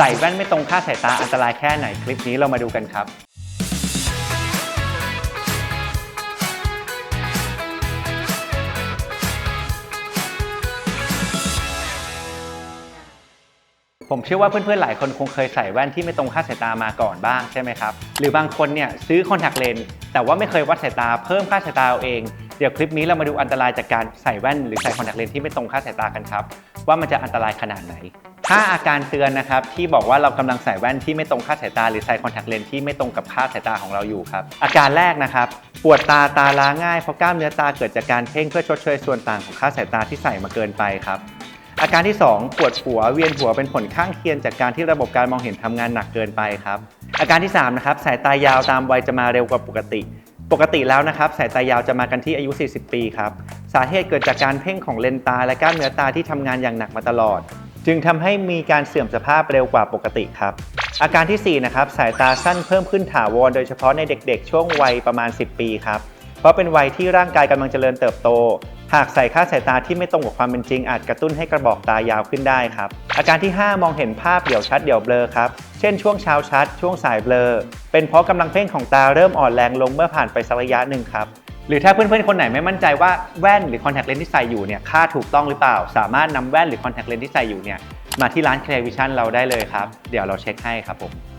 ใส่แว่นไม่ตรงค่าสายตาอันตรายแค่ไหนคลิปนี้เรามาดูกันครับผมเชื่อว่าเพื่อนๆ หลายคนคงเคยใส่แว่นที่ไม่ตรงค่าสายตามาก่อนบ้างใช่ไหมครับ หรือบางคนเนี่ยซื้อคอนแทคเลนส์แต่ว่าไม่เคยวัดสายตาเพิ่มค่าสายตาเอาเอง เดี๋ยวคลิปนี้เรามาดูอันตรายจากการใส่แว่นหรือใส่คอนแทคเลนส์ที่ไม่ตรงค่าสายตากันครับ ว่ามันจะอันตรายขนาดไหน ถ้าอาการเตือนนะครับที่บอกว่าเรากำลังใส่แว่นที่ไม่ตรงค่าสายตาหรือใส่คอนแทคเลนส์ที่ไม่ตรงกับค่าสายตาของเราอยู่ครับ อาการแรกนะครับ ปวดตาตาล้าง่ายเพราะกล้ามเนื้อตาเกิดจากการเพ่งเพื่อชดเชยส่วนต่างของค่าสายตาที่ใส่มาเกินไปครับอาการที่ 2 ปวดหัวเวียนหัวเป็นผลข้างเคียงจากการที่ระบบการมองเห็นทำงานหนักเกินไปครับอาการที่3นะครับสายตายาวตามวัยจะมาเร็วกว่าปกติ ปกติแล้วนะครับสายตายาวจะมากันที่อายุ 40 ปีครับสาเหตุเกิดจากการเพ่งของเลนส์ตาและกล้ามเนื้อตาที่ทำงานอย่างหนักมาตลอด จึงทำให้มีการเสื่อมสภาพเร็วกว่าปกติครับ อาการที่ 4 นะครับ สายตาสั้นเพิ่มขึ้นถาวรโดยเฉพาะในเด็กๆ ช่วงวัยประมาณ 10 ปีครับ เพราะเป็นวัยที่ร่างกายกำลังเจริญเติบโต หากใส่ค่าสายตาที่ไม่ตรงกับความเป็นจริง อาจกระตุ้นให้กระบอกตายาวขึ้นได้ครับ อาการที่ 5 มองเห็นภาพเดี่ยวชัดเดี่ยวเบลอครับ เช่นช่วงเช้าชัด ช่วงสายเบลอ เป็นเพราะกำลังเพ่งของตาเริ่มอ่อนแรงลงเมื่อผ่านไปสักระยะหนึ่งครับ หรือถ้าเพื่อนๆ คนไหนไม่มั่นใจว่าแว่นหรือคอนแทคเลนส์ที่ใส่อยู่เนี่ยค่าถูกต้องหรือเปล่า สามารถนำแว่นหรือคอนแทคเลนส์ที่ใส่อยู่เนี่ยมาที่ร้าน Clear Vision เราได้เลยครับ เดี๋ยวเราเช็คให้ครับผม